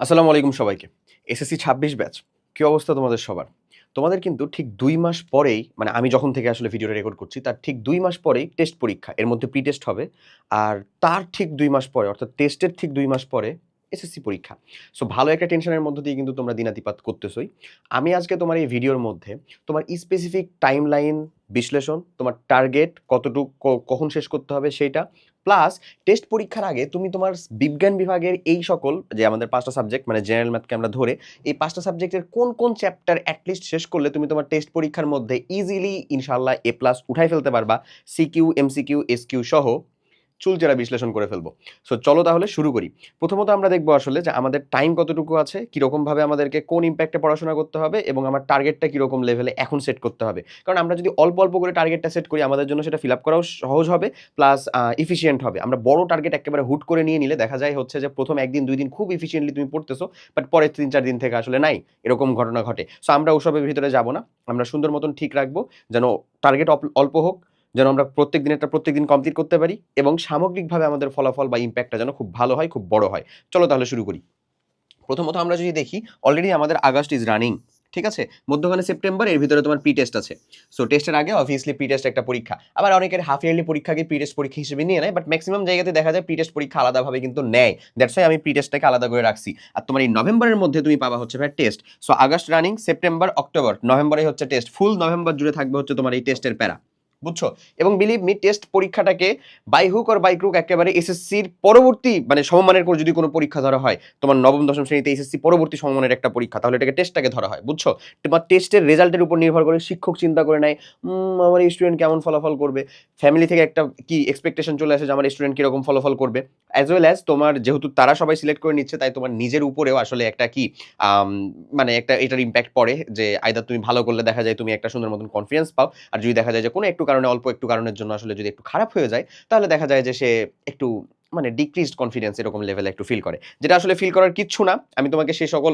আসসালামু আলাইকুম সবাইকে। এসএসসি ছাব্বিশ ব্যাচ, কি অবস্থা তোমাদের সবার? তোমাদের কিন্তু ঠিক দুই মাস পরেই মানে আমি যখন থেকে আসলে ভিডিওটা রেকর্ড করছি, তার ঠিক দুই মাস পরেই টেস্ট পরীক্ষা, এর মধ্যে প্রি টেস্ট হবে। আর তার ঠিক দুই মাস পরে, অর্থাৎ টেস্টের ঠিক দুই মাস পরে এসএসসি পরীক্ষা। সো ভালো একটা টেনশনের মধ্য দিয়ে কিন্তু তোমরা দিনাতিপাত করতেছই। আমি আজকে তোমার এই ভিডিওর মধ্যে তোমার স্পেসিফিক টাইম লাইন বিশ্লেষণ, তোমার টার্গেট কতটুকু কখন শেষ করতে হবে সেটা প্লাস টেস্ট পরীক্ষার আগে তুমি তোমার বিজ্ঞান বিভাগের এই সকল যে আমাদের পাঁচটা সাবজেক্ট মানে জেনারেল ম্যাথকে আমরা ধরে, এই পাঁচটা সাবজেক্টের কোন কোন চ্যাপ্টার অ্যাটলিস্ট শেষ করলে তুমি তোমার টেস্ট পরীক্ষার মধ্যে ইজিলি ইনশাল্লাহ এ প্লাস উঠাই ফেলতে পারবা। সিকিউ এমসিকিউ এসকিউ সহ চুলচেরা বিশ্লেষণ করে ফেলব। সো চলো তাহলে শুরু করি। প্রথমত আমরা দেখব আসলে যে আমাদের টাইম কতটুকু আছে, কীরকমভাবে আমাদেরকে কোন ইম্প্যাক্টে পড়াশোনা করতে হবে এবং আমার টার্গেটটা কীরকম লেভেলে এখন সেট করতে হবে। কারণ আমরা যদি অল্প অল্প করে টার্গেটটা সেট করি, আমাদের জন্য সেটা ফিল আপ করাও সহজ হবে প্লাস ইফিসিয়েন্ট হবে। আমরা বড় টার্গেট একেবারে হুট করে নিয়ে নিলে দেখা যায় হচ্ছে যে প্রথম একদিন, দুই দিন খুব ইফিসিয়েন্টলি তুমি পড়তেছো বাট পরের তিন, চার দিন থেকে আসলে নাই, এরকম ঘটনা ঘটে। সো আমরা ওসবের ভিতরে যাব না। আমরা সুন্দর মতন ঠিক রাখব, যেন টার্গেট অল্প হোক যেন আমরা প্রত্যেক দিনেরটা প্রত্যেক দিন কমপ্লিট করতে পারি এবং সামগ্রিকভাবে আমাদের ফলাফল বা ইম্প্যাক্টটা যেন খুব ভালো হয়, খুব বড় হয়। চলো তাহলে শুরু করি। প্রথমত আমরা যদি দেখি অলরেডি আমাদের আগস্ট ইজ রানিং ঠিক আছে? মধ্যখানে সেপ্টেম্বর, এর ভিতরে তোমার প্রি টেস্ট আছে সো টেস্টের আগে অবভিয়াসলি প্রি টেস্ট একটা পরীক্ষা। আবার অনেকের হাফ ইয়ারলি পরীক্ষাকে প্রি টেস্ট পরীক্ষা হিসেবে নিয়ে নেয় বাট ম্যাক্সিমাম জায়গাতে দেখা যায় প্রি টেস্ট পরীক্ষা আলাদাভাবে কিন্তু নেয়। দ্যাটস ওয়াই আমি প্রি টেস্টটাকে আলাদা করে রাখছি। আর তোমার এই নভেম্বরের মধ্যে তুমি পাবা হচ্ছে ভাই test so August running September, October নভেম্বরে হচ্ছে টেস্ট ফুল নভেম্বর জুড়ে থাকবে হচ্ছে তোমার এই টেস্টের প্যারা। বুঝছ? এবং believe me test পরীক্ষাটাকে by hook or by crook একেবারে এসএসসির পরবর্তী মানে সমমানের করে যদি কোনো পরীক্ষা ধরা হয়, তোমার নবম, দশম শ্রেণীতে এসএসসি পরবর্তী সমমানের একটা পরীক্ষা, তাহলে এটাকে টেস্টটাকে ধরা হয়, বুঝছ? তোমার টেস্টের রেজাল্টের উপর নির্ভর করে শিক্ষক চিন্তা করে নেয় আমার স্টুডেন্ট কেমন ফলাফল করবে? ফ্যামিলি থেকে একটা কি এক্সপেকটেশন চলে আসে যে, আমার স্টুডেন্ট কীরকম ফলাফল করবে? অ্যাজ ওয়েল অ্যাজ তোমার যেহেতু তারা সবাই সিলেক্ট করে নিচ্ছে, তাই তোমার নিজের উপরেও আসলে একটা কি মানে একটা এটার ইম্প্যাক্ট পড়ে যে আইদার তুমি ভালো করলে দেখা যায় তুমি একটা সুন্দর মতন কনফিডেন্স পাও। আর যদি দেখা যায় যে, কোনো একটু কারণে অল্প একটু কারণের জন্য আসলে যদি একটু খারাপ হয়ে যায়, তাহলে দেখা যায় যে সে একটু মানে ডিক্রিজড কনফিডেন্স এরকম লেভেলে একটু ফিল করে। যেটা আসলে ফিল করার কিচ্ছু না। আমি তোমাকে সেই সকল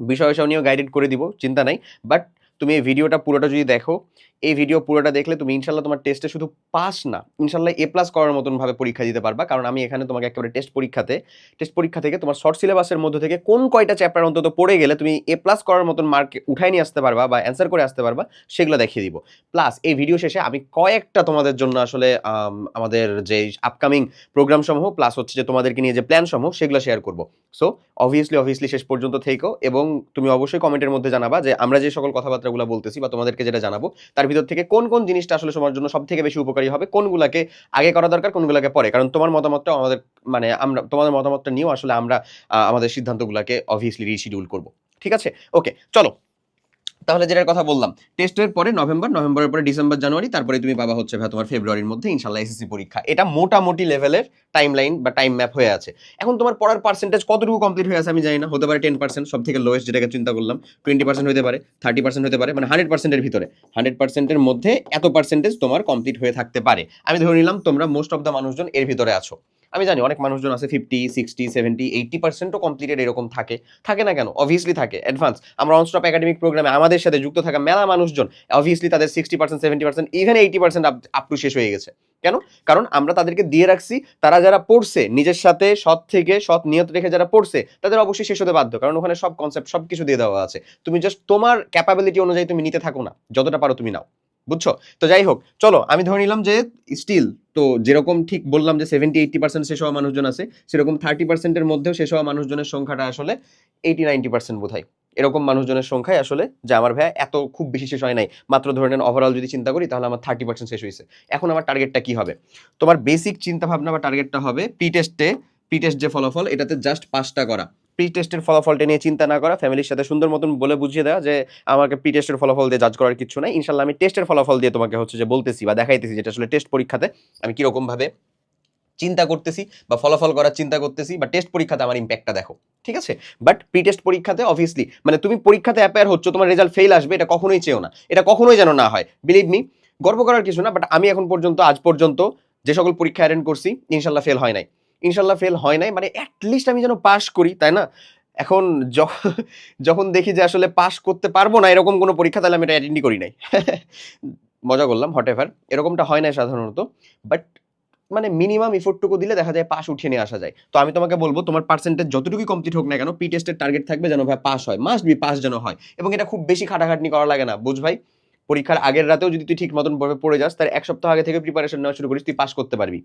বিষয় নিয়েও গাইডেড করে দিব, চিন্তা নাই। বাট তুমি এই ভিডিওটা পুরোটা যদি দেখো এই ভিডিও পুরোটা দেখলে তুমি ইনশাল্লাহ তোমার টেস্টে শুধু পাস না ইনশাল্লাহ এ প্লাস করার মতন ভাবে পরীক্ষা দিতে পারবা। কারণ আমি এখানে তোমাকে একেবারে টেস্ট পরীক্ষাতে টেস্ট পরীক্ষা থেকে তোমার শর্ট সিলেবাসের মধ্যে থেকে কোন কয়টা চ্যাপ্টার অন্তত পড়ে গেলে তুমি এ প্লাস করার মতন মার্ক উঠাই নিয়ে আসতে পারবা বা অ্যান্সার করে আসতে পারবা সেগুলো দেখিয়ে দিব। প্লাস এই ভিডিও শেষে আমি কয়েকটা তোমাদের জন্য আসলে আম, আমাদের যে আপকামিং প্রোগ্রাম সমূহ প্লাস হচ্ছে যে তোমাদেরকে নিয়ে যে প্ল্যান সমূহ সেগুলো শেয়ার করব। সো অবভিয়াসলি অবভিয়াসলি শেষ পর্যন্ত থেকো এবং তুমি অবশ্যই কমেন্টের মধ্যে জানাবা যে আমরা যে সকল কথাবার্তাগুলো বলতেছি বা তোমাদেরকে যেটা জানাব, তার ভিতর থেকে কোন কোন জিনিসটা আসলে তোমার জন্য সব থেকে বেশি উপকারী হবে, কোনগুলাকে আগে করা দরকার, কোনগুলোকে পরে? কারণ তোমার মতামতটা আমাদের মানে আমরা, তোমাদের মতামতটা নিয়েও আসলে আমরা আমাদের সিদ্ধান্তগুলোকে অবভিয়াসলি রিশিডিউল করব। ঠিক আছে? ওকে চলো। তাহলে যেটার কথা বললাম টেস্টের পরে নভেম্বর, নভেম্বরের পরে ডিসেম্বর, জানুয়ারি, তারপরে তুমি পাবা হচ্ছে ভাই তোমার ফেব্রুয়ারির মধ্যে ইনশাল্লাহ এসএসসি পরীক্ষা। এটা মোটামুটি লেভেলের টাইম লাইন বা টাইম ম্যাপ হয়ে আছে। এখন তোমার পড়ার পার্সেন্টেজ কতটুকু কমপ্লিট হয়ে আছে আমি জানি না, হতে পারে টেন পার্সেন্ট সব থেকে লোয়েস্ট যেটাকে চিন্তা করলাম টোয়েন্টি পার্সেন্ট হতে পারে থার্টি পার্সেন্ট হতে পারে মানে হান্ড্রেড পার্সেন্টের ভিতরে। হান্ড্রেড পার্সেন্টের মধ্যে এত পার্সেন্টেজ তোমার কমপ্লিট হয়ে থাকতে পারে। আমি ধরে নিলাম তোমরা মোস্ট অফ দ্য মানুষজন এর ভিতরে আছো। আমি জানি অনেক মানুষজন আছে ফিফটি সিক্সটি সেভেন্টি এইটটি পার্সেন্টও কমপ্লিটেড এরকম থাকে। থাকে না কেন? অবভিয়াসলি থাকে অ্যাডভান্স আমরা অনস্টপ একাডেমিক প্রোগ্রামে আমাদের সাথে যুক্ত থাকা মেলা মানুষজন অবভিয়াসলি তাদের sixty percent seventy percent even eighty percent up to শেষ হয়ে গেছে। কেন? কারণ আমরা তাদেরকে দিয়ে রাখছি, তারা যারা পড়ছে, নিজের সাথে সৎ থেকে সৎ নিয়ত রেখে যারা পড়ছে, তাদের অবশ্যই শেষ হতে বাধ্য। কারণ ওখানে সব কনসেপ্ট সব কিছু দিয়ে দেওয়া আছে। তুমি জাস্ট তোমার ক্যাপাবিলিটি অনুযায়ী তুমি নিতে থাকো না, যতটা পারো তুমি নাও। বুঝছ? তো যাই হোক চলো, আমি ধরে নিলাম যে স্টিল তো যেরকম ঠিক বললাম যে সেভেন্টি এইটটি পার্সেন্ট শেষ হওয়া মানুষজন আছে, সেরকম থার্টি পার্সেন্টের মধ্যেও শেষ হওয়া মানুষজনের সংখ্যাটা আসলে এইটি নাইনটি পার্সেন্ট বোধ হয় এরকম মানুষজনের সংখ্যায় আসলে যে আমার ভাই এত খুব বেশি শেষ হয় নাই। মাত্র ধরে নেন ওভারঅল যদি চিন্তা করি, তাহলে আমার থার্টি পার্সেন্ট শেষ হয়েছে এখন আমার টার্গেটটা কি হবে? তোমার বেসিক চিন্তা ভাবনা বা টার্গেটটা হবে প্রি টেস্টে প্রি টেস্ট যে ফলাফল, এটাতে জাস্ট পাঁচটা করা। প্রি টেস্টের ফলাফলটা নিয়ে চিন্তা না করা, ফ্যামিলির সাথে সুন্দর মতন বলে বুঝিয়ে দেওয়া যে আমাকে প্রি টেস্টের ফলাফল দিয়ে জাজ করার কিছু নাই। ইনশাল্লাহ আমি টেস্টের ফলাফল দিয়ে তোমাকে হচ্ছে যে বলতেছি বা দেখাইতেছি যেটা আসলে টেস্ট পরীক্ষাতে আমি কীরকমভাবে চিন্তা করতেছি বা ফলাফল করার চিন্তা করতেছি বা টেস্ট পরীক্ষাতে আমার ইম্প্যাক্টটা দেখো, ঠিক আছে? বাট প্রি টেস্ট পরীক্ষাতে অবভিয়াসলি মানে তুমি পরীক্ষাতে অ্যাপেয়ার হচ্ছে, তোমার রেজাল্ট ফেল আসবে, এটা কখনোই চেও না। এটা কখনোই যেন না হয় বিলিভ মি গর্ব করার কিছু না বাট আমি এখন পর্যন্ত, আজ পর্যন্ত যে সকল পরীক্ষা অ্যাটেন্ড করছি ইনশাল্লাহ ফেল হয় নাই। ইনশাল্লাহ ফেল হয় নাই। মানে অ্যাটলিস্ট আমি যেন পাস করি, তাই না? এখন যখন দেখি যে আসলে পাস করতে পারব না এরকম কোনো পরীক্ষা, তাহলে আমি এটা অ্যাটেন্ডই করি নাই। মজা করলাম হট এভার এরকমটা হয় না সাধারণত। বাট মানে মিনিমাম ইফোর্টটুকু দিলে দেখা যায় পাস উঠিয়ে নিয়ে আসা যায়। তো আমি তোমাকে বলব, তোমার পার্সেন্টেজ যতটুকু কমপ্লিট হোক না কেন পি টেস্টের টার্গেট থাকবে যেন ভাই পাস হয়। মাস্ট বি পাস যেন হয়। এবং এটা খুব বেশি খাটাখাটনি করা লাগে না, বুঝ ভাই? পরীক্ষার আগের রাতেও যদি তুই ঠিক মতন পড়ে যাস তার এক সপ্তাহ আগে থেকে প্রিপারেশন নেওয়া শুরু করিস, তুই পাস করতে পারবি।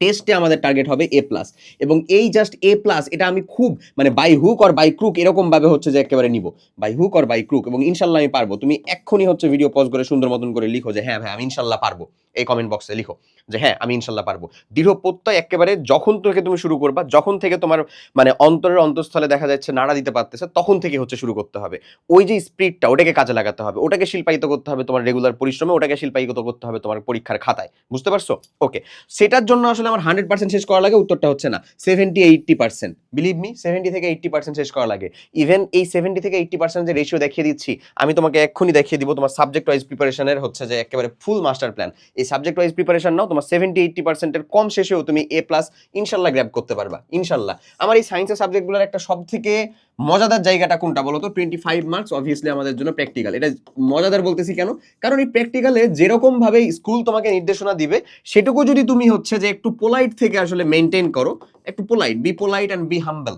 টেস্টে আমাদের টার্গেট হবে এ প্লাস এবং এই জাস্ট এ প্লাস এটা আমি খুব মানে by hook or by crook এরকম ভাবে হচ্ছে যে একেবারে নিব। By hook or by crook এবং ইনশাল্লাহ আমি পারব। তুমি এক্ষুনি হচ্ছে ভিডিও পজ করে সুন্দর মতন করে লিখো যে হ্যাঁ ভাই, আমি ইনশাল্লাহ পারব। এই কমেন্ট বক্সে লিখো যে হ্যাঁ আমি ইনশাল্লাহ পারব। দৃঢ় প্রত্যয় একেবারে যখন থেকে তুমি শুরু করবা, যখন থেকে তোমার মানে অন্তরের অন্তঃস্থলে দেখা যাচ্ছে নাড়া দিতে পারতেছে, তখন থেকে হচ্ছে শুরু করতে হবে। ওই যে স্পিরিটটা ওটাকে কাজে লাগাতে হবে। ওটাকে শিল্পায়িত করতে হবে তোমার রেগুলার পরিশ্রমে, ওটাকে শিল্পায়িত করতে হবে তোমার পরীক্ষার খাতায়। বুঝতে পারছ? ওকে সেটার জন্য আসলে আমার হান্ড্রেড পার্সেন্ট শেষ করা লাগে, উত্তরটা হচ্ছে না। Seventy eighty percent believe me seventy থেকে এইটটি পার্সেন্ট শেষ করা লাগে। ইভেন এই সেভেন্টি থেকে এইটটি পার্সেন্ট যে রেশিও দেখিয়ে দিচ্ছি, আমি তোমাকে এক্ষুনি দেখিয়ে দিব তোমার সাবজেক্ট ওয়াইজ প্রিপারেশনের হচ্ছে যে একেবারে ফুল মাস্টার প্ল্যান এই সাবজেক্ট ওয়াইজ প্রিপারেশন নাও, তোমার সেভেন্টি এইটটি পার্সেন্টের কম শেষেও তুমি এ প্লাস ইনশাল্লাহ গ্র্যাব করতে পারবা। ইনশাল্লাহ। আমার এই সায়েন্সের সাবজেক্টগুলোর একটা সব থেকে মজাদার জায়গাটা কোনটা বলো তো? টোয়েন্টি ফাইভ মার্কস অবভিয়াসলি আমাদের জন্য প্র্যাকটিক্যাল এটা মজাদার বলতেছি কেন? কারণ এই প্র্যাকটিক্যালে যেরকম ভাবে স্কুল তোমাকে নির্দেশনা দিবে, সেটুকু যদি তুমি হচ্ছে যে একটু পোলাইট থেকে আসলে মেনটেন করো, একটু polite be polite and be humble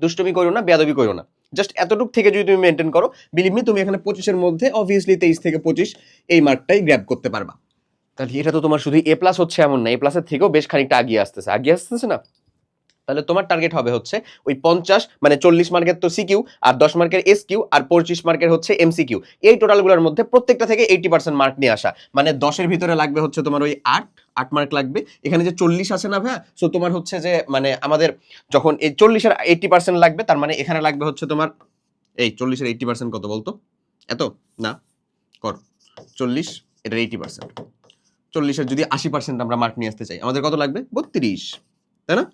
দুষ্টমি করো না, বেয়াদবি করো না। জাস্ট এতটুক থেকে যদি তুমি মেনটেন করো বিলিভ মি তুমি এখানে পঁচিশের মধ্যে অবভিয়াসলি তেইশ থেকে পঁচিশ এই মার্কটাই গ্র্যাব করতে পারবা। তাহলে এটা তো তোমার শুধু এ প্লাস হচ্ছে এমন না এ প্লাসের থেকেও বেশ খানিকটা আগিয়ে আসতেছে। আগিয়ে আসতেছে না? তাহলে তোমার টার্গেট হবে হচ্ছে ওই পঞ্চাশ মানে চল্লিশ মার্কের তো সিকিউ আর দশ মার্কের এস কিউ আর পঁচিশ মার্কের হচ্ছে এমসিকিউ এই টোটালগুলোর মধ্যে প্রত্যেকটা থেকে এইটি পার্সেন্ট মার্ক নিয়ে আসা। মানে দশের ভিতরে লাগবে হচ্ছে তোমার ওই আট আট মার্ক লাগবে। এখানে যে চল্লিশ আছে না ভাইয়া? সো তোমার হচ্ছে যে মানে আমাদের যখন এই চল্লিশের এইটি পার্সেন্ট লাগবে, তার মানে এখানে লাগবে হচ্ছে তোমার, এই চল্লিশের এইটি পার্সেন্ট কত বলতো? এত? না? কর। চল্লিশ এটার এইটি পার্সেন্ট চল্লিশের যদি আশি পার্সেন্ট আমরা মার্ক নিয়ে আসতে চাই, আমাদের কত লাগবে? বত্রিশ। তাই না?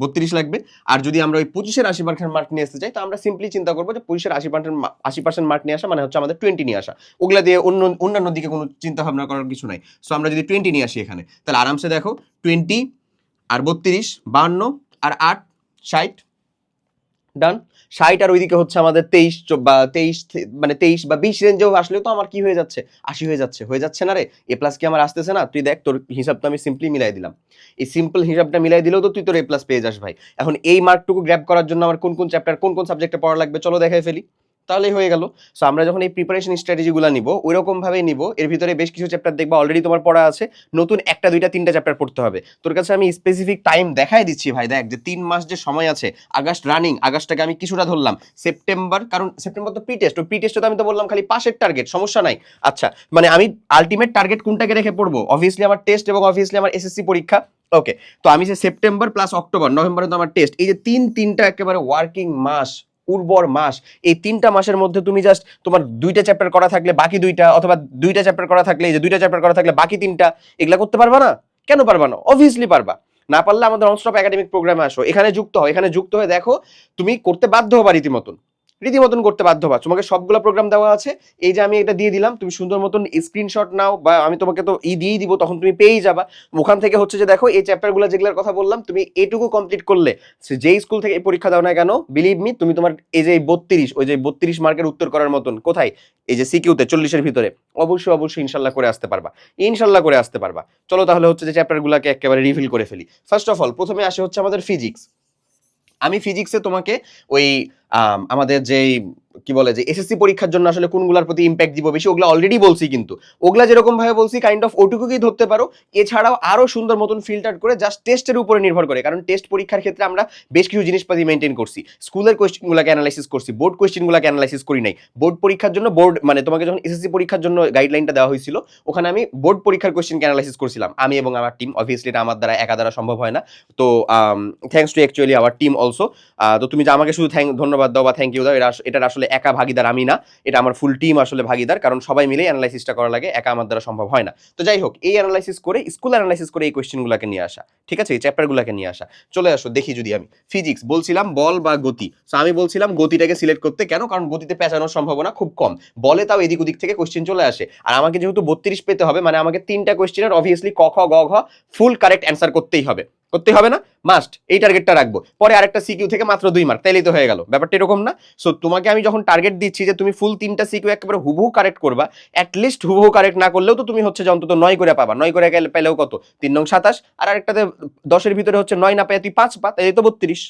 বত্রিশ লাগবে। আর যদি আমরা ওই পঁচিশের আশি পার্সেন্ট মার্ক নিয়ে আসতে চাই, তো আমরা সিম্পলি চিন্তা করব যে পঁচিশের আশি পার্সেন্ট আশি পার্সেন্ট মার্ক নিয়ে আসা মানে হচ্ছে আমাদের টোয়েন্টি নিয়ে আসা। ওগুলা দিয়ে অন্য, অন্যান্য দিকে কোনো চিন্তা ভাবনা করার কিছু নাই। সো আমরা যদি টোয়েন্টি নিয়ে আসি এখানে, তাহলে আরামসে দেখো টোয়েন্টি আর বত্রিশ বান্ন আর আট, ষাট ডান ষাট আর ওইদিকে হচ্ছে আমাদের তেইশ বা তেইশ মানে তেইশ বা বিশ রেঞ্জেও আসলেও তো আমার কি হয়ে যাচ্ছে? আশি হয়ে যাচ্ছে। হয়ে যাচ্ছে না রে? এ প্লাস কি আমার আসতেছে না? তুই দেখ, তোর হিসাব তো আমি সিম্পলি মিলাই দিলাম। এই সিম্পল হিসাবটা মিলাই দিলেও তো তুই তোর এ প্লাস পেয়ে যাস ভাই। এখন এই মার্কটুকু গ্র্যাপ করার জন্য আমার কোন কোন চ্যাপ্টার কোন কোন সাবজেক্টে পড়া লাগবে? চলো দেখাই ফেলি। তাহলেই হয়ে গেল। সো আমরা যখন এই প্রিপারেশন স্ট্র্যাটেজিগুলো নিব ওই রকম নিব। এর ভিতরে বেশ কিছু চ্যাপ্টার দেখবা অলরেডি তোমার পড়া আছে। নতুন একটা, দুইটা, তিনটা চ্যাপ্টার পড়তে হবে। তোর কাছে আমি স্পেসিফিক টাইম দেখাই দিচ্ছি ভাই, দেখ যে তিন মাস যে সময় আছে, আগস্ট রানিং আগস্টটাকে আমি কিছুটা ধরলাম। সেপ্টেম্বর কারণ সেপ্টেম্বর তো প্রি টেস্ট ওই প্রি টেস্টে তো আমি তো বললাম খালি পাশের টার্গেট সমস্যা নাই। আচ্ছা মানে আমি আলটিমেট টার্গেট কোনটাকে রেখে পড়ব? অবভিয়াসলি আমার টেস্ট এবং অবভিয়াসলি আমার এসএসসি পরীক্ষা। ওকে তো আমি যে সেপ্টেম্বর প্লাস অক্টোবর নভেম্বরে তো আমার টেস্ট এই যে তিন, তিনটা একেবারে ওয়ার্কিং মাস উর্বর মাস। এই তিনটা মাসের মধ্যে তুমি জাস্ট তোমার দুইটা চ্যাপ্টার করা থাকলে বাকি দুইটা, অথবা দুইটা চ্যাপ্টার করা থাকলে এই যে দুইটা চ্যাপ্টার করা থাকলে বাকি তিনটা, এগুলা করতে পারবা না? কেন পারবা না? অবভিয়াসলি পারবা। না পারলে আমাদের অনস্টপ একাডেমিক প্রোগ্রামে আসো। এখানে যুক্ত হয় এখানে যুক্ত হয়ে দেখো, তুমি করতে বাধ্য হবা রীতিমতন। রীতিমতন করতে বাধ্য হবা। তোমাকে সবগুলো প্রোগ্রাম দেওয়া আছে। এই যে আমি এটা দিয়ে দিলাম, তুমি সুন্দর মতন স্ক্রিনশট নাও বা আমি তোমাকে তো ই দিয়েই দিব, তখন তুমি পেয়েই যাবা। ওখান থেকে হচ্ছে যে দেখো, এই চ্যাপ্টারগুলো যেগুলোর কথা বললাম, তুমি এটুকু কমপ্লিট করলে যেই স্কুল থেকে পরীক্ষা দাও না কেন বিলিভ মি তুমি তোমার এই যে বত্রিশ, ওই যে বত্রিশ মার্কের উত্তর করার মতন, কোথায়? এই যে সিকিউতে চল্লিশের ভিতরে। অবশ্যই অবশ্যই ইনশাল্লাহ করে আসতে পারবা। ইনশাল্লাহ করে আসতে পারবা। চলো তাহলে হচ্ছে যে চ্যাপ্টারগুলোকে একেবারে রিভিল করে ফেলি। ফার্স্ট অফ অল প্রথমে আসে হচ্ছে আমাদের ফিজিক্স আমি ফিজিক্সে তোমাকে ওই আমাদের যেই কি বলে যে এসএসসি পরীক্ষার জন্য আসলে কোনগুলোর প্রতি ইম্প্যাক্ট দিব বেশি, ওগুলা অলরেডি বলছি কিন্তু। ওগুলা যেরকম ভাবে বলছি কাইন্ড অফ ওটুকুকেই ধরতে পারো। এছাড়াও আরও সুন্দর মতন ফিল্টার করে জাস্ট টেস্টের উপরে নির্ভর করে, কারণ টেস্ট পরীক্ষার ক্ষেত্রে আমরা বেশ কিছু জিনিসপাতি মেনটেন করছি। স্কুলের কোয়েশ্চেনগুলোকে অ্যানালাইসিস করছি বোর্ড কোয়েশ্চেনগুলোকে অ্যানালাইসিস করি নাই। বোর্ড পরীক্ষার জন্য বোর্ড মানে তোমাকে যখন এসএসসি পরীক্ষার জন্য গাইডলাইনটা দেওয়া হয়েছিল, ওখানে আমি বোর্ড পরীক্ষার কোয়েশ্চেনকে অ্যানালাইসিস করছিলাম। আমি এবং আমার টিম অবভিয়াসলি এটা আমার দ্বারা একা দ্বারা সম্ভব হয় না। তো thanks to actually our team also তো তুমি যে আমাকে শুধু থ্যাংক ধন্যবাদ দাও বা থ্যাংক ইউ দাও এটা এটার আসলে একা ভাগিদার আমি না, এটা আমার ফুল টিম আসলে ভাগিদার, কারণ সবাই মিলে অ্যানালাইসিসটা করা লাগে, একা আমার দ্বারা সম্ভব হয় না। তো যাই হোক, এই অ্যানালাইসিস করে স্কুল অ্যানালাইসিস করে এই কোয়েশ্চেনগুলোকে নিয়ে আসা, ঠিক আছে? এই চ্যাপ্টারগুলোকে নিয়ে আসা। চলে আসো, দেখি যদি আমি। ফিজিক্স বলছিলাম বল বা গতি। সো আমি বলছিলাম গতিটাকে সিলেক্ট করতে কেন? কারণ গতিতে পেঁচানোর সম্ভাবনা খুব কম। বলে তাও এদিক ওদিক থেকে কোয়েশ্চেন চলে আসে। আর আমাকে যেহেতু বত্রিশ পেতে হবে মানে আমাকে তিনটা কোয়েশ্চেনের অবভিয়াসলি ক, খ, গ, ঘ ফুল কারেক্ট অ্যান্সার করতেই হবে। করতে হবে না। মাস্ট এই টার্গেটটা রাখব। পরে আরেকটা সিকিউ থেকে মাত্র দুই মার্ক তাইলেই তো হয়ে গেল। ব্যাপারটা এরকম না। সো তোমাকে আমি যখন টার্গেট দিচ্ছি যে তুমি ফুল তিনটা সিকিউ একেবারে হুবহু কারেক্ট করবা অ্যাটলিস্ট হুবহু কারেক্ট না করলেও তো তুমি হচ্ছে যে অন্তত নয় করে পাবা। নয় করে গেলে পেলেও কত? তিন নং সাতাশ। আর আরেকটাতে দশের ভিতরে হচ্ছে নয় না পেয়ে তুই পাঁচ পা তাইলে তো বত্রিশ।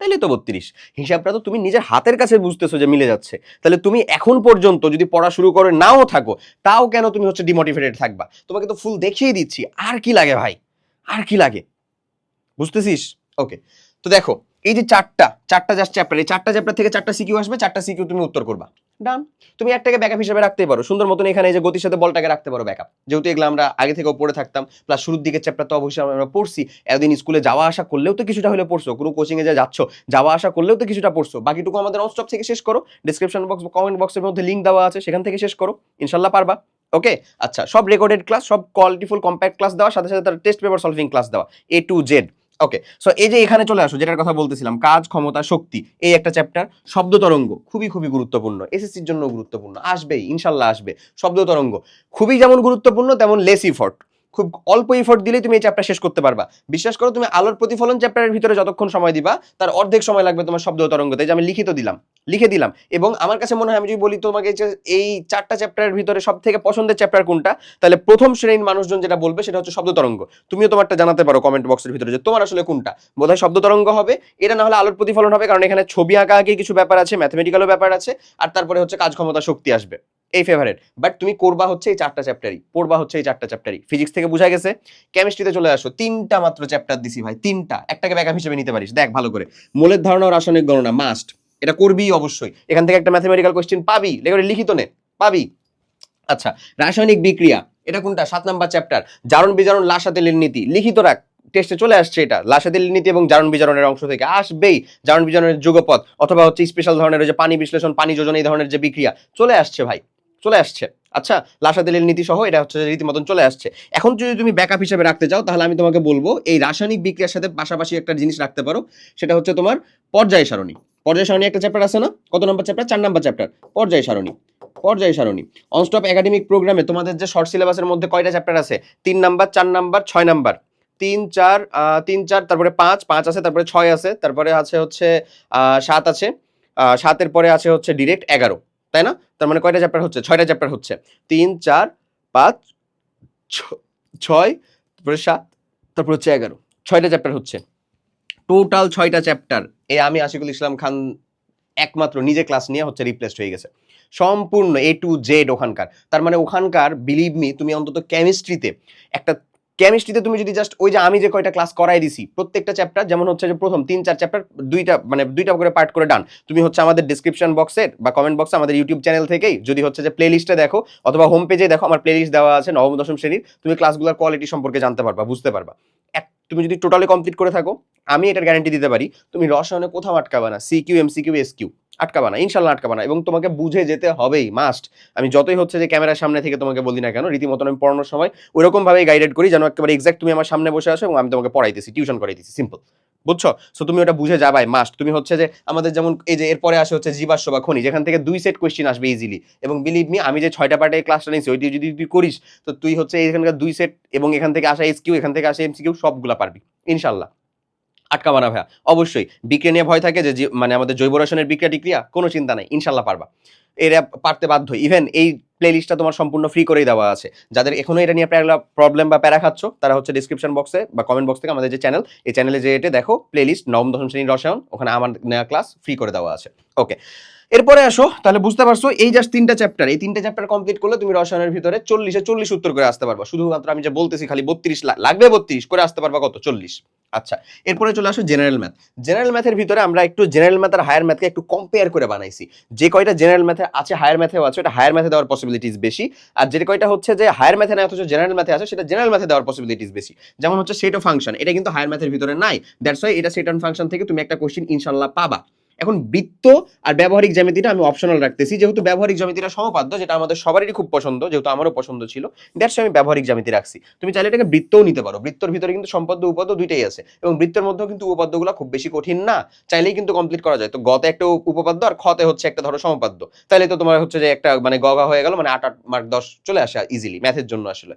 তাইলে তো বত্রিশ। হিসাবটা তো তুমি নিজের হাতের কাছে বুঝতেছো যে মিলে যাচ্ছে। তাহলে তুমি এখন পর্যন্ত যদি পড়া শুরু করে নাও থাকো, তাও কেন তুমি হচ্ছে ডিমোটিভেটেড থাকবা? তোমাকে তো ফুল দেখিয়ে দিচ্ছি। আর কি লাগে ভাই? আর কি লাগে? বুঝতেছিস? ওকে তো দেখো, এই যে চারটা চারটা জাস্ট চ্যাপ্টার এই চারটা চ্যাপ্টার থেকে চারটা সিকিউ আসবে, চারটা সিকিউ তুমি উত্তর করবা। ডান তুমি একটাকে ব্যাকআপ হিসেবে রাখতে পারো। সুন্দর মতন এখানে যে গতির সাথে বলটাকে রাখতে পারো ব্যাকআপ যেহেতু এগুলো আমরা আগে থেকেও পড়ে থাকতাম প্লাস শুরুর দিকে চ্যাপ্টার তো অবশ্যই আমরা পড়ছি, এতদিন স্কুলে যাওয়া আসা করলেও তো কিছুটা হলে পড়ছো। কোনো কোচিংয়ে যা যাচ্ছ, যাওয়া আসা করলেও তো কিছুটা পড়ছো। বাকিটুকু আমাদের অনস্টপ থেকে শেষ করো। ডিসক্রিপশন বক্স কমেন্ট বক্সের মধ্যে লিঙ্ক দেওয়া আছে, সেখান থেকে শেষ করো। ইনশাল্লাহ পারবা। ওকে আচ্ছা সব রেকর্ডেড ক্লাস সব কোয়ালিটিফুল কম্প্যাক্ট ক্লাস দেওয়া, সাথে সাথে তার টেস্ট পেপার সলভিং ক্লাস দেওয়া A to Z okay so এই যে এখানে চলে আসো, যেটার কথা বলতেছিলাম, কাজ, ক্ষমতা, শক্তি, এই একটা চ্যাপ্টার শব্দ তরঙ্গ, খুবই খুবই গুরুত্বপূর্ণ এসএসসির জন্য গুরুত্বপূর্ণ, আসবেই, ইনশাল্লাহ আসবে, শব্দ তরঙ্গ, খুবই যেমন গুরুত্বপূর্ণ, তেমন লেস ইফর্ট খুব অল্প ইফোর্ট দিলেই তুমি এই চ্যাপ্টার শেষ করতে পারবা। বিশ্বাস করো, তুমি আলোর প্রতিফলন চ্যাপ্টারের ভিতরে যতক্ষণ সময় দিবা, তার অর্ধেক সময় লাগবে তোমার শব্দ তরঙ্গতে যে আমি লিখিত দিলাম, লিখে দিলাম। এবং আমার কাছে মনে হয়, আমি যদি বলি তোমাকে যে এই চারটা চ্যাপ্টারের ভিতরে সব থেকে পছন্দের চ্যাপ্টার কোনটা, তাহলে প্রথম শ্রেণির মানুষজন যেটা বলবে সেটা হচ্ছে শব্দ তরঙ্গ। তুমিও তোমারটা জানাতে পারো কমেন্ট বক্সের ভিতরে যে তোমার আসলে কোনটা। বোধহয় শব্দ তরঙ্গ হবে, এটা না হলে আলোর প্রতিফলন হবে, কারণ এখানে ছবি আঁকা আঁকি কিছু ব্যাপার আছে ম্যাথমেটিক্যালও ব্যাপার আছে, আর তারপরে হচ্ছে কাজ ক্ষমতা শক্তি আসবে। এই ফেভারেট বাট তুমি করবা হচ্ছে এই চারটা চ্যাপ্টারই পড়বা হচ্ছে এই চারটা চ্যাপ্টারই ফিজিক্স থেকে বোঝা গেছে কেমিস্ট্রিতে চলে আসো, তিনটা মাত্র চ্যাপ্টার দিছি ভাই, তিনটা। একটাকে ব্যাকআপ হিসেবে নিতে পারিস, দেখ ভালো করে। মোলের ধারণা রাসায়নিক গণনা মাস্ট এটা করবি অবশ্যই। এখান থেকে একটা ম্যাথমেটিক্যাল কোশ্চেন পাবি লেগে লিখিত নে, পাবি। আচ্ছা রাসায়নিক বিক্রিয়া, এটা কোনটা? সাত নাম্বার চ্যাপ্টার জারণ বিজারণ লাসাতেলের নীতি। লিখিত রাখ টেস্টে চলে আসছে এটা। লাসাতেলের নীতি এবং জারণ বিজারণের অংশ থেকে আসবেই। জারণ বিজারণের যুগপথ, অথবা হচ্ছে স্পেশাল ধরনের যে পানি বিশ্লেষণ, পানি যোজন এই ধরনের যে বিক্রিয়া, চলে আসছে ভাই। চলে আসছে। আচ্ছা লাসাতেলের নীতি সহ এটা হচ্ছে রীতিমতন চলে আসছে। এখন যদি তুমি ব্যাকআপ হিসেবে রাখতে চাও, তাহলে আমি তোমাকে বলব, এই রাসায়নিক বিক্রিয়ার সাথে পাশাপাশি একটা জিনিস রাখতে পারো, সেটা হচ্ছে তোমার পর্যায় সারণী। পর্যায় সারণী একটা চ্যাপ্টার আছে না? কত নম্বর চ্যাপ্টার চার নম্বর চ্যাপ্টার পর্যায় সারণী। পর্যায় সারণী। অনস্টপ একাডেমিক প্রোগ্রামে তোমাদের যে শর্ট সিলেবাসের মধ্যে কয়টা চ্যাপ্টার আছে? তিন নাম্বার, চার নাম্বার, ছয় নাম্বার। তিন, চার তিন, চার, তারপরে পাঁচ পাঁচ আছে, তারপরে ছয় আছে, তারপরে আছে হচ্ছে সাত আছে সাতের পরে আছে হচ্ছে ডিরেক্ট এগারো। তাই না? তার মানে কয়টা চ্যাপ্টার হচ্ছে? ছয়টা চ্যাপ্টার হচ্ছে। তিন, চার, পাঁচ ছয়, তারপরে সাত, তারপর হচ্ছে এগারো। ছয়টা চ্যাপ্টার হচ্ছে। টোটাল ছয়টা চ্যাপ্টার এ আমি আশিকুল ইসলাম খান একমাত্র নিজে ক্লাস নিয়ে হচ্ছে রিপ্লেসড হয়ে গেছে। সম্পূর্ণ এ টু জেড ওখানকার। তার মানে ওখানকার বিলিভ মি তুমি অন্তত কেমিস্ট্রিতে একটা কেমিস্ট্রিতে তুমি যদি জাস্ট ওই যে আমি যে কয়টা ক্লাস করাই দিছি, প্রত্যেকটা চ্যাপ্টার যেমন হচ্ছে যে প্রথম তিন, চার চ্যাপ্টার দুইটা মানে দুইটা করে পার্ট করে ডান তুমি হচ্ছে আমাদের ডিসক্রিপশন বক্সের বা কমেন্ট বক্সে আমাদের ইউটিউব চ্যানেল থেকেই যদি হচ্ছে যে প্লে লিস্টে দেখো, অথবা হোম পেজে দেখো, আমার প্লে লিস্ট দেওয়া আছে নবম, দশম শ্রেণির, তুমি ক্লাসগুলোর কোয়ালিটি সম্পর্কে জানতে পারবা, বুঝতে পারবা। এক, তুমি যদি টোটালি কমপ্লিট করে থাকো, আমি এটার গ্যারান্টি দিতে পারি, তুমি রসায়নে কোথাও আটকাবা না C Q CQ MCQ SQ আটকাবা না ইনশাল্লাহ আটকাবা না এবং তোমাকে বুঝে যেতে হবেই মাস্ট আমি যতই হচ্ছে যে ক্যামেরার সামনে থেকে তোমাকে বলি না কেন রীতিমতন আমি পড়ানোর সময় ওইরকম ভাবেই গাইডেড করি যেন একেবারে এক্সাক্ট তুমি আমার সামনে বসে আসো এবং আমি তোমাকে পড়াইতেছি টিউশন করাইতেছি সিম্পল বুঝছ? সো তুমি ওটা বুঝে যাবাই মাস্ট তুমি হচ্ছে যে আমাদের যেমন এই যে এরপরে আসে হচ্ছে জীবাশ্ম বা খনি যেখান থেকে দুই সেট কোয়েশ্চেন আসবে ইজিলি এবং বিলিভ মি আমি যে ছয়টা পার্টে ক্লাসটা নিয়েছি ওইটি যদি তুই করিস, তো তুই হচ্ছে এখানকার দুই সেট এবং এখান থেকে আসা এসকিউ এখান থেকে আসা এমসিকিউ সবগুলা পারবি, ইনশাল্লাহ। আটকাবা না ভাইয়া। অবশ্যই বিক্রিয়া নিয়ে ভয় থাকে যে মানে আমাদের জৈব রসনের বিক্রিয়া টিক্রিয়া, কোনো চিন্তা নাই, ইনশাল্লাহ পারবা। এরা পারতে বাধ্য। ইভেন এই প্লেলিস্টটা তোমার সম্পূর্ণ ফ্রি করেই দেওয়া আছে। যাদের এখনও এটা নিয়ে প্রবলেম বা প্যারা খাচ্ছ, তারা হচ্ছে ডিসক্রিপশন বক্সে বা কমেন্ট বক্স থেকে আমাদের যে চ্যানেল এই চ্যানেলে যে এটা দেখো প্লেলিস্ট নবম দশম শ্রেণির রসায়ন, ওখানে আমার নেওয়া ক্লাস ফ্রি করে দেওয়া আছে। ওকে এরপরে আসো, তাহলে বুঝতে পারছ, এই জাস্ট তিনটা চ্যাপ্টার এই তিনটা চ্যাপ্টার কমপ্লিট করলে তুমি রসায়নের ভিতরে চল্লিশে চল্লিশ উত্তর করে আসতে পারবা। শুধুমাত্র আমি যে বলতেছি খালি বত্রিশ লাগবে বত্রিশ, করে আসতে পারবা কত? চল্লিশ। আচ্ছা এরপরে চলে আসো জেনারেল ম্যাথ জেনারেল ম্যাথের ভিতরে আমরা একটু জেনারেল ম্যাথ আর হায়ার ম্যাথকে একটু কম্পেয়ার করে বানাইছি। যে কয়টা জেনারেল ম্যাথে আছে হায়ার ম্যাথেও আছে, ওটা হায়ার ম্যাথে দেওয়ার পসিবিলিটিস বেশি। আর যে কয়টা হচ্ছে যে হায়ার ম্যাথে না অথচ জেনারেল ম্যাথে আছে, সেটা জেনারেল ম্যাথে দেওয়ার পসিবিলিটিস বেশি। যেমন হচ্ছে সেট অফ ফাংশন এটা কিন্তু হায়ার ম্যাথের ভিতরে নাই। দ্যাটস ওয়াই এটা সেট অন ফাংশন থেকে তুমি একটা কোশ্চিন ইনশাল্লাহ পাবা। এখন বৃত্ত আর ব্যবহারিক জ্যামিতিটা আমি অপশনাল রাখতেছি। যেহেতু ব্যবহারিক জ্যামিতিটা সমপাদ্য যেটা আমাদের সবারই খুব পছন্দ, যেহেতু আমারও পছন্দ ছিল দ্যাটস আমি ব্যবহারিক জ্যামিতি রাখছি। তুমি চাইলে এটাকে বৃত্তও নিতে পারো। বৃত্তর ভিতরে কিন্তু সম্পাদ্য, উপপাদ্য দুইটাই আছে এবং বৃত্তের মধ্যেও কিন্তু উপপাদ্যগুলো খুব বেশি কঠিন না। চাইলেই কিন্তু কমপ্লিট করা যায়। তো গতে একটা উপপাদ্য আর খতে হচ্ছে একটা ধরো সমপাদ্য। তাইলে তো তোমার হচ্ছে যে একটা মানে গগা হয়ে গেল মানে আট আট মার্ক দশ চলে আসে ইজিলি ম্যাথের জন্য আসলে।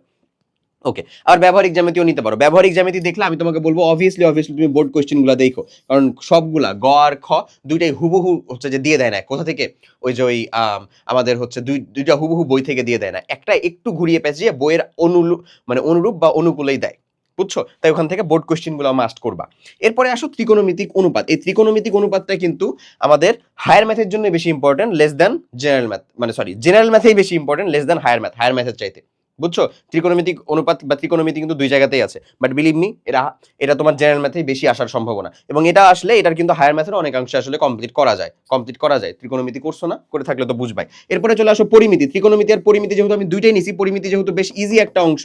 ওকে আর ব্যবহারিক জ্যামিতিও নিতে পারো। ব্যবহারিক জ্যামিতি দেখলে আমি তোমাকে বলব অবভিয়াসলি অবভিয়াসলি তুমি বোর্ড কোয়েশ্চেনগুলো দেখো। কারণ সবগুলা গ আর খ দুইটাই হুবহু হচ্ছে যে দিয়ে দেয় না। কোথা থেকে? ওই যে ওই আম, আমাদের হচ্ছে দুই দুইটা হুবহু বই থেকে দিয়ে দেয় না। একটা একটু ঘুরিয়ে পেঁচিয়ে বইয়ের অনুরূপ মানে অনুরূপ বা অনুকূলেই দেয়। বুঝছ? তাই ওখান থেকে বোর্ড কোয়েশ্চেনগুলো মাস্ট করবা। এরপরে আসো ত্রিকোণমিতিক অনুপাত। এই ত্রিকোণমিতিক অনুপাতটা কিন্তু আমাদের হায়ার ম্যাথের জন্য বেশি important less than general math মানে সরি জেনারেল ম্যাথেই বেশি important less than higher math higher ম্যাথের চাইতে। বুঝছ? ত্রিকোণমিতিক অনুপাত বা ত্রিকোণমিতি কিন্তু দুই জায়গাতেই আছে। বাট বিলিভ মি এটা এটা তোমার জেনারেল ম্যাথেই বেশি আসার সম্ভাবনা। এবং এটা আসলে, এটার কিন্তু হায়ার ম্যাথের অনেকাংশে আসলে কমপ্লিট করা যায়। কমপ্লিট করা যায়। ত্রিকোণমিতি করছ না, করে থাকলে তো বুঝবাই। এরপরে চলে আসো পরিমিতি। ত্রিকোণমিতি আর পরিমিতি যেহেতু আমি দুইটাই নিছি, পরিমিতি যেহেতু বেশ ইজি একটা অংশ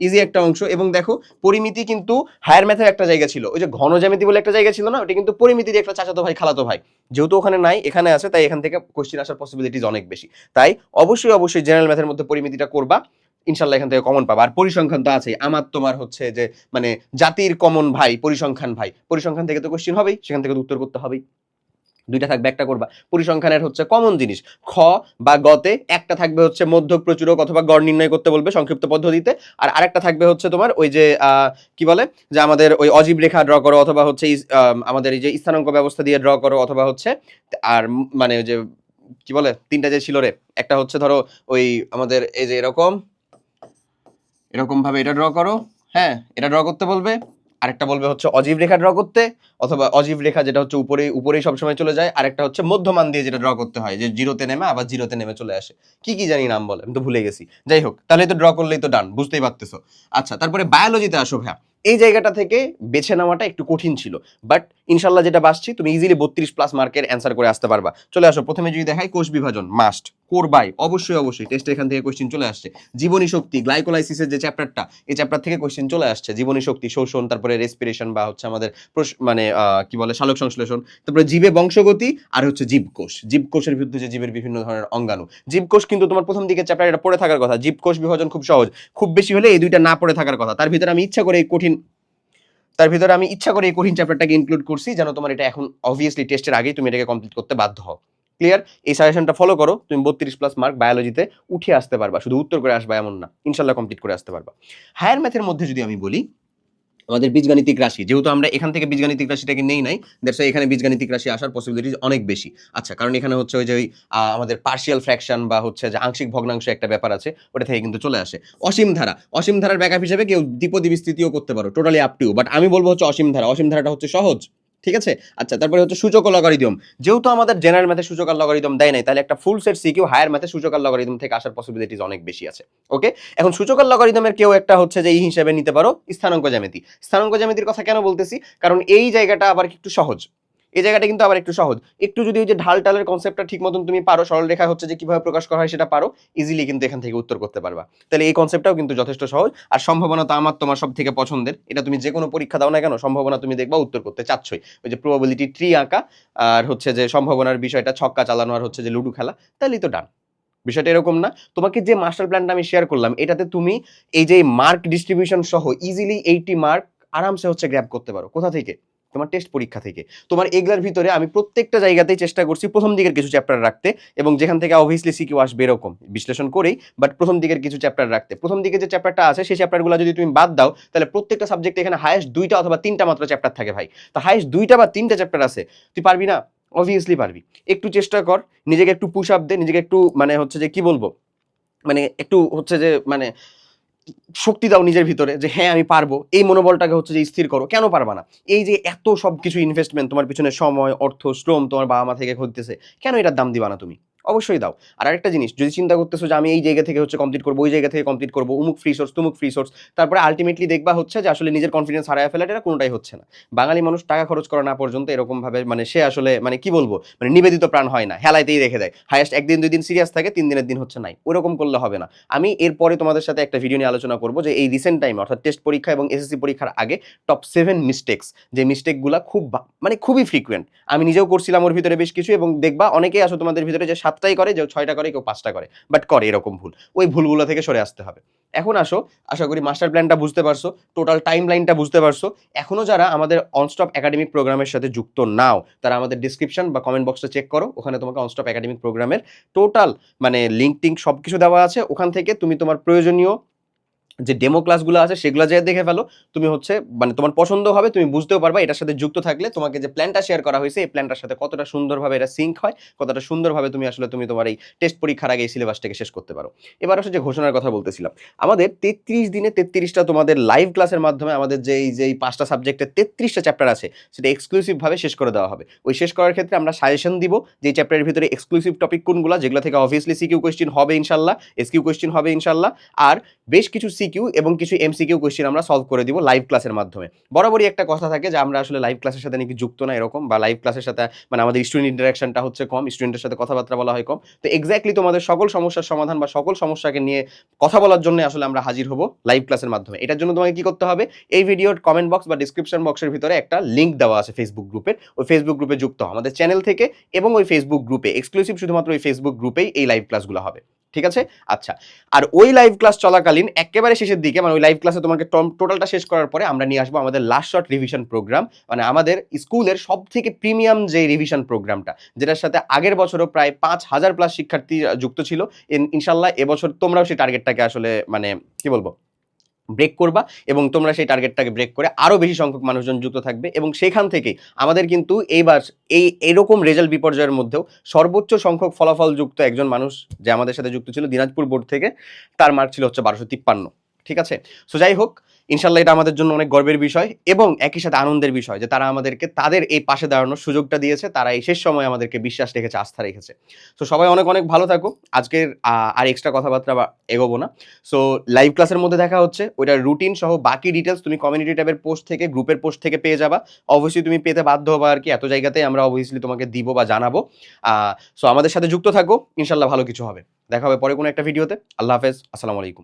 ইজি একটা অংশ। এবং দেখো, পরিমিতি কিন্তু হায়ার ম্যাথের একটা জায়গা ছিল। ওই যে ঘন জ্যামিতি বলে একটা জায়গা ছিল না, ওটা কিন্তু পরিমিতির একটা চাচাতো ভাই, খালাতো ভাই। যেহেতু ওখানে নাই, এখানে আছে, তাই এখান থেকে কোশ্চেন আসার পসিবিলিটিস অনেক বেশি। তাই অবশ্যই অবশ্যই জেনারেল ম্যাথের মধ্যে পরিমিতিটা করবা। ইনশাল্লাহ এখান থেকে কমন পাবা। আর পরিসংখ্যান তো আছেই। আমার তোমার হচ্ছে যে মানে জাতির কমন ভাই, পরিসংখ্যান ভাই। পরিসংখ্যান থেকে তো কোশ্চেন হবেই, সেখান থেকে তো উত্তর করতে হবেই। দুইটা থাকবে, একটা করবা। পরিসংখ্যানের হচ্ছে কমন জিনিস। খ বা গতে একটা থাকবে হচ্ছে মধ্যক প্রচুরক অথবা গড় নির্ণয় করতে বলবে সংক্ষিপ্ত পদ্ধতিতে। আর আরেকটা থাকবে হচ্ছে তোমার ওই যে কি বলে? যে আমাদের ওই অজীব রেখা ড্র করো অথবা হচ্ছে আমাদের এই যে স্থানাঙ্ক ব্যবস্থা দিয়ে ড্র করো অথবা হচ্ছে, আর মানে ওই যে, কি বলে? তিনটা যে ছিল রে, একটা হচ্ছে ধরো ওই আমাদের এই যে এরকম এরকম ভাবে এটা ড্র করো। হ্যাঁ এটা ড্র করতে বলবে। আরেকটা বলবে হচ্ছে অজীব রেখা ড্র করতে, অথবা অজীব রেখা যেটা হচ্ছে উপরে, উপরেই সবসময় চলে যায়। আরেকটা হচ্ছে মধ্যমান দিয়ে যেটা ড্র করতে হয়, যে জিরোতে নেমে আবার জিরোতে নেমে চলে আসে। কি কি জানি নাম বলে, আমি তো ভুলে গেছি। যাই হোক, তাহলে তো ড্র করলেই তো ডান বুঝতেই পারতেছো। আচ্ছা তারপরে বায়োলজিতে আসো ভাইয়া। এই জায়গাটা থেকে বেছে নেওয়াটা একটু কঠিন ছিল। বাট ইনশাল্লাহ যেটা বাসছি তুমি ইজিলি বত্রিশ প্লাস মার্কের অ্যান্সার করে আসতে পারবা। চলে আসো, প্রথমে যদি দেখাই কোষ বিভাজন মাস্ট করবাই অবশ্যই অবশ্যই টেস্টে এখান থেকে কোশ্চেন চলে আসছে। জীবনী শক্তি গ্লাইকোলাইসিসের যে চ্যাপ্টারটা এই চ্যাপ্টার থেকে কোশ্চেন চলে আসছে। জীবনী শক্তি, শোষণ, তারপরে রেসপিরেশন বা হচ্ছে আমাদের মানে কি বলে, সালোক সংশ্লেষণ, তারপরে জীবে বংশগতি আর হচ্ছে জীবকোষ। জীবকোষের বিরুদ্ধে যে জীবের বিভিন্ন ধরনের অঙ্গাণু। জীবকোষ কিন্তু তোমার প্রথম দিকে চ্যাপ্টার এটা পড়ে থাকার কথা। জীবকোষ বিভাজন খুব সহজ। খুব বেশি হলে এই দুইটা না পড়ে থাকার কথা। তার ভিতরে আমি ইচ্ছা করে এই কঠিন তার ভিতরে আমি ইচ্ছা করে এই কঠিন চ্যাপ্টারটাকে ইনক্লুড করছি, যেন তোমার এটা এখন অবভিয়াসলি টেস্টের আগেই তুমি এটাকে কমপ্লিট করতে বাধ্য হও। ক্লিয়ার এই সাজেশনটা ফলো করো, তুমি বত্রিশ প্লাস মার্ক বায়োলজিতে উঠে আসতে পারবা, শুধু উত্তর করে আসবা এমন না ইনশাল্লাহ কমপ্লিট করে আসতে পারবা। হায়ার ম্যাথের মধ্যে যদি আমি বলি আমাদের বীজগাণিতিক রাশি, যেহেতু আমরা এখান থেকে বীজগাণিতিক রাশিটাকে নেই নাই দ্যাটস এখানে বীজগাণিতিক রাশি আসার পসিবিলিটিজ অনেক বেশি। আচ্ছা কারণ এখানে হচ্ছে ওই যে ওই আমাদের পার্শিয়াল ফ্র্যাকশন বা হচ্ছে যে আংশিক ভগ্নাংশ একটা ব্যাপার আছে, ওটা থেকে কিন্তু চলে আসে। অসীম ধারা, অসীম ধারার ব্যাকআপ হিসেবে কেউ দ্বিপদী স্থিতিও করতে পারো টোটালি আপ টু বাট আমি বলব হচ্ছে অসীম ধারা, অসীম ধারাটা হচ্ছে সহজ। ঠিক আছে? আচ্ছা তারপরে হচ্ছে সূচক লগারিদম যেহেতু আমাদের জেনারেল ম্যাথে সূচক আর লগারিদম দেয় নাই, তাহলে একটা ফুল সেট সিকিউ হায়ার ম্যাথে সূচক আর লগারিদম থেকে আসার পসিবিলিটিস অনেক বেশি আছে। ওকে এখন সূচক আর লগারিদমের কেউ একটা হচ্ছে যে এই হিসাবে নিতে পারো, স্থানাঙ্ক জ্যামিতি। স্থানাঙ্ক জ্যামিতির কথা কেন বলতেছি? কারণ এই জায়গাটা আবার একটু সহজ। এই জায়গাটা কিন্তু আবার একটু সহজ। একটু যদি ওই যে ঢাল টালের কনসেপ্টটা ঠিক মতন তুমি পারো, সরল রেখা হচ্ছে যে কীভাবে প্রকাশ করা হয় সেটা পারো ইজিলি কিন্তু এখান থেকে উত্তর করতে পারবা। তাহলে এই কনসেপ্টটাও কিন্তু যথেষ্ট সহজ। আর সম্ভাবনা তো আমার তোমার সব থেকে পছন্দের, এটা তুমি যে কোনো পরীক্ষা দাও না কেন, সম্ভাবনা তুমি দেখবা উত্তর করতে চাচ্ছই। ওই যে প্রবাবিলিটি ট্রি আঁকা, আর হচ্ছে যে সম্ভাবনার বিষয়টা ছক্কা চালানো আর হচ্ছে যে লুডু খেলা, তাহলেই তো ডান বিষয়টা এরকম না। তোমাকে যে মাস্টার প্ল্যানটা আমি শেয়ার করলাম, এটাতে তুমি এই যে মার্ক ডিস্ট্রিবিউশন সহ ইজিলি এইটি মার্ক আরামসে হচ্ছে গ্র্যাব করতে পারো। কোথা থেকে? তোমার টেস্ট পরীক্ষা থেকে। তোমার এগুলার ভিতরে আমি প্রত্যেকটা জায়গাতেই চেষ্টা করছি প্রথম দিকের কিছু চ্যাপ্টার রাখতে এবং যেখান থেকে অবভিয়াসলি সিকিউ আসবে এরকম, বিশ্লেষণ করেই বাট প্রথম দিকের কিছু চ্যাপ্টার রাখতে। প্রথম দিকে যে চ্যাপ্টারটা আছে, সেই চ্যাপ্টারগুলো যদি তুমি বাদ দাও, তাহলে প্রত্যেকটা সাবজেক্টে এখানে হায়েস্ট দুইটা অথবা তিনটা মাত্র চ্যাপ্টার থাকে ভাই। তো হায়েস্ট দুইটা বা তিনটা চ্যাপ্টার আছে, তুই পারবি না? অবভিয়াসলি পারবি। একটু চেষ্টা কর, নিজেকে একটু পুশ আপ দে, নিজেকে একটু মানে হচ্ছে যে কি বলব? মানে একটু হচ্ছে যে মানে শক্তি দাও নিজের ভিতরে যে হ্যাঁ আমি পারব। এই মনোবলটাকে হচ্ছে যে স্থির করো। কেন পারবা না? এই যে এত সব কিছু ইনভেস্টমেন্ট তোমার পিছনে সময়, অর্থ, শ্রম তোমার বাবা মা থেকে খুঁজতেছে কেন এটার দাম দিবা না তুমি? অবশ্যই দাও। আর আরেকটা জিনিস, যদি চিন্তা করতেছো যে আমি এই জায়গা থেকে হচ্ছে কমপ্লিট করব, ওই জায়গা থেকে কমপ্লিট করব উমুক ফ্রি সোর্স তুমুক ফ্রি সোর্স তারপরে আলটিমেটলি দেখবা হচ্ছে যে আসলে নিজের কনফিডেন্স হারায় ফেলা এটা কোনোটাই হচ্ছে না। বাঙালি মানুষ টাকা খরচ করা না পর্যন্ত এরকম ভাবে মানে সে আসলে মানে কি বলব মানে নিবেদিত প্রাণ হয় না, হেলাইতেই রেখে দেয়। হায়েস্ট একদিন, দুই দিন সিরিয়াস থাকে, তিন দিনের দিন হচ্ছে নাই। ওরকম করলে হবে না। আমি এরপরে তোমাদের সাথে একটা ভিডিও নিয়ে আলোচনা করব যে এই রিসেন্ট টাইম অর্থাৎ টেস্ট পরীক্ষা এবং এসএসসি পরীক্ষার আগে টপ সেভেন মিস্টেক্স যে মিস্টেকগুলো খুব মানে খুবই ফ্রিকুয়েন্ট আমি নিজেও করছিলাম ওর ভিতরে বেশ কিছু এবং দেখবা অনেকেই আসো তোমাদের ভিতরে যে সাতটাই করে, যে ছয়টা করে, কেউ পাঁচটা করে বাট করে, এরকম ভুল। ওই ভুলগুলো থেকে সরে আসতে হবে। এখন আসো, আশা করি মাস্টার প্ল্যানটা বুঝতে পারছ টোটাল টাইম লাইনটা বুঝতে পারছ। এখনও যারা আমাদের অনস্টপ একাডেমিক প্রোগ্রামের সাথে যুক্ত নাও, তারা আমাদের ডিসক্রিপশন বা কমেন্ট বক্সটা চেক করো, ওখানে তোমাকে অনস্টপ একাডেমিক প্রোগ্রামের টোটাল মানে লিঙ্ক টিঙ্ক সব কিছু দেওয়া আছে। ওখান থেকে তুমি তোমার প্রয়োজনীয় যে ডেমো ক্লাসগুলো আছে সেগুলো যে দেখে ফেলো। তুমি হচ্ছে মানে তোমার পছন্দ হবে, তুমি বুঝতেও পারবা এটার সাথে যুক্ত থাকলে তোমাকে যে প্ল্যানটা শেয়ার করা হয়েছে, এই প্ল্যানটার সাথে কতটা সুন্দরভাবে এটা সিঙ্ক হয়, কতটা সুন্দরভাবে তুমি আসলে তুমি তোমার এই টেস্ট পরীক্ষার আগে এই সিলেবাসটাকে শেষ করতে পারো। এবার আসলে যে ঘোষণার কথা বলতেছিলাম। আমাদের তেত্রিশ দিনে তেত্রিশটা তোমাদের লাইভ ক্লাসের মাধ্যমে আমাদের যে এই যে পাঁচটা সাবজেক্টের তেত্রিশটা চ্যাপ্টার আছে, সেটা এক্সক্লুসিভভাবে শেষ করে দেওয়া হবে। ওই শেষ করার ক্ষেত্রে আমরা সাজেশন দিব যে চ্যাপ্টারের ভিতরে এক্সক্লুসিভ টপিক কোনগুলো, যেগুলো থেকে অবভিয়াসলি সিকিউ কোয়েশ্চেন হবে ইনশাল্লাহ এসকিউ কোয়েশ্চেন হবে ইনশাল্লাহ, আর বেশ কিছু সিকিউ এবং কিছু এমসিকিউ কোয়েশ্চেন আমরা সলভ করে দিব লাইভ ক্লাসের মাধ্যমে। বরাবরই একটা কথা থাকে যে আমরা আসলে লাইভ ক্লাসের সাথে নাকি যুক্ত না এরকম বা লাইভ ক্লাসের সাথে মানে আমাদের স্টুডেন্ট ইন্টারাকশনটা হচ্ছে কম স্টুডেন্টের সাথে কথাবার্তা বলা হয় কম। তো এক্স্যাক্টলি তোমাদের সকল সমস্যার সমাধান বা সকল সমস্যাকে নিয়ে কথা বলার জন্য আসলে আমরা হাজির হব লাইভ ক্লাসের মাধ্যমে। এটার জন্য তোমাকে কি করতে হবে? এই ভিডিওর কমেন্ট বক্স বা ডিসক্রিপশন বক্সের ভিতরে একটা লিঙ্ক দেওয়া আছে ফেসবুক গ্রুপের ওই ফেসবুক গ্রুপে যুক্ত আমাদের চ্যানেল থেকে এবং ওই ফেসবুক গ্রুপে এক্সক্লুসিভ শুধুমাত্র ওই ফেসবুক গ্রুপেই এই লাইভ ক্লাসগুলো হবে। ঠিক আছে? আচ্ছা আর ওই লাইভ ক্লাস চলাকালীন একেবারে শেষের দিকে মানে ওই লাইভ ক্লাসে তোমাকে টোটালটা শেষ করার পরে আমরা নিয়ে আসব আমাদের লাস্ট শর্ট রিভিশন প্রোগ্রাম মানে আমাদের স্কুলের সব থেকে প্রিমিয়াম যে রিভিশন প্রোগ্রামটা যেটার সাথে আগের বছরও প্রায় পাঁচ হাজার প্লাস শিক্ষার্থী যুক্ত ছিল, ইন- ইনশাল্লাহ এবছর তোমরাও সেই টার্গেটটাকে আসলে মানে কি বলব? ব্রেক করবা এবং তোমরা সেই টার্গেটটাকে ব্রেক করে আরও বেশি সংখ্যক মানুষজন যুক্ত থাকবে এবং সেখান থেকেই আমাদের কিন্তু এইবার এই এরকম রেজাল্ট বিপর্যয়ের মধ্যেও সর্বোচ্চ সংখ্যক ফলাফল যুক্ত একজন মানুষ যে আমাদের সাথে যুক্ত ছিল দিনাজপুর বোর্ড থেকে, তার মার্ক ছিল হচ্ছে বারোশো তিপ্পান্ন। ঠিক আছে? সো যাই হোক ইনশাল্লাহ এটা আমাদের জন্য অনেক গর্বের বিষয় এবং একই সাথে আনন্দের বিষয় যে তারা আমাদেরকে তাদের এই পাশে দাঁড়ানোর সুযোগটা দিয়েছে, তারা এই শেষ সময় আমাদেরকে বিশ্বাস রেখেছে, আস্থা রেখেছে। তো সবাই অনেক অনেক ভালো থাকো আজকের আর এক্সট্রা কথাবার্তা এগোবো না। সো লাইভ ক্লাসের মধ্যে দেখা হচ্ছে। ওইটা রুটিন সহ বাকি ডিটেলস তুমি কমিউনিটি ট্যাবের পোস্ট থেকে গ্রুপের পোস্ট থেকে পেয়ে যাবা। অবশ্যই তুমি পেতে বাধ্য হবা আর কি। এত জায়গাতেই আমরা অবভিয়াসলি তোমাকে দিব বা জানাব। সো আমাদের সাথে যুক্ত থাকো। ইনশাল্লাহ ভালো কিছু হবে। দেখা হবে পরে কোনো একটা ভিডিওতে আল্লাহ হাফেজ। আসসালামু আলাইকুম।